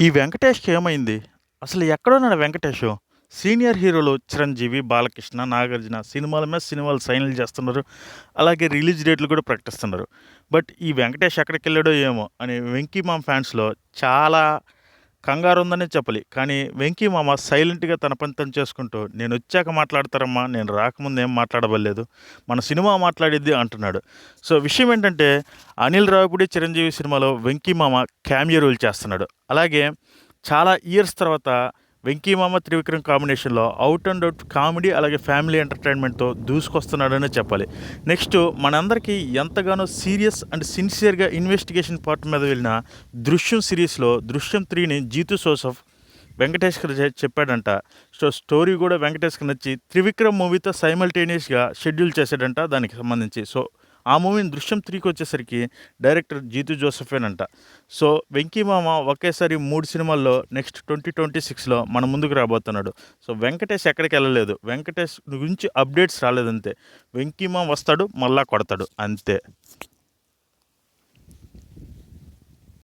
ఈ వెంకటేష్‌కి ఏమైంది? అసలు ఎక్కడున్నాడు వెంకటేష్ సీనియర్ హీరోలు చిరంజీవి, బాలకృష్ణ, నాగార్జున సినిమాల మీద సినిమాలు సైన్‌లు చేస్తున్నారు. అలాగే రిలీజ్ డేట్లు కూడా ప్రకటిస్తున్నారు. బట్ ఈ వెంకటేష్ ఎక్కడికెళ్ళాడో ఏమో అని 'వెంకీ మామ్ ఫ్యాన్స్‌లో చాలా కంగారుందనే చెప్పాలి. కానీ 'వెంకీ మామ' సైలెంట్‌గా తన పని తను చేసుకుంటూ మాట్లాడతారమ్మా. నేను రాకముందు ఏం మాట్లాడబల్లేదు. మన సినిమా మాట్లాడిద్ది అంటున్నాడు. సో విషయం ఏంటంటే అనిల్ రావిపూడి, చిరంజీవి సినిమాలో 'వెంకీ మామ' క్యామియో రోల్ చేస్తున్నాడు. అలాగే చాలా ఇయర్స్ తర్వాత 'వెంకీ మామ', 'త్రివిక్రమ్' కాంబినేషన్‌లో అవుట్ అండ్ ఔట్ కామెడీ అలాగే ఫ్యామిలీ ఎంటర్‌టైన్‌మెంట్‌తో దూసుకొస్తున్నాడనే చెప్పాలి. నెక్స్ట్ మనందరికీ ఎంతగానో సీరియస్ అండ్ సిన్సియర్‌గా ఇన్వెస్టిగేషన్ పార్ట్ మీద వెళ్ళిన 'దృశ్యం' సిరీస్‌లో 'దృశ్యం త్రీని జీతూ సోసఫ్ వెంకటేష్‌కి చెప్పాడంట. సో స్టోరీ కూడా వెంకటేష్‌కి నచ్చి 'త్రివిక్రమ్' మూవీతో సైమల్టేనియస్‌గా షెడ్యూల్ చేశాడంట దానికి సంబంధించి. సో ఆ మూవీని 'దృశ్యం త్రీకి వచ్చేసరికి డైరెక్టర్ జీతూ అంట సో వెంకీమామ ఒకేసారి మూడు సినిమాల్లో నెక్స్ట్ 2026లో మన ముందుకు రాబోతున్నాడు. సో వెంకటేష్ ఎక్కడికెళ్ళలేదు. వెంకటేష్ గురించి అప్డేట్స్ రాలేదంతే. వెంకీమామ వస్తాడు మళ్ళా కొడతాడు అంతే.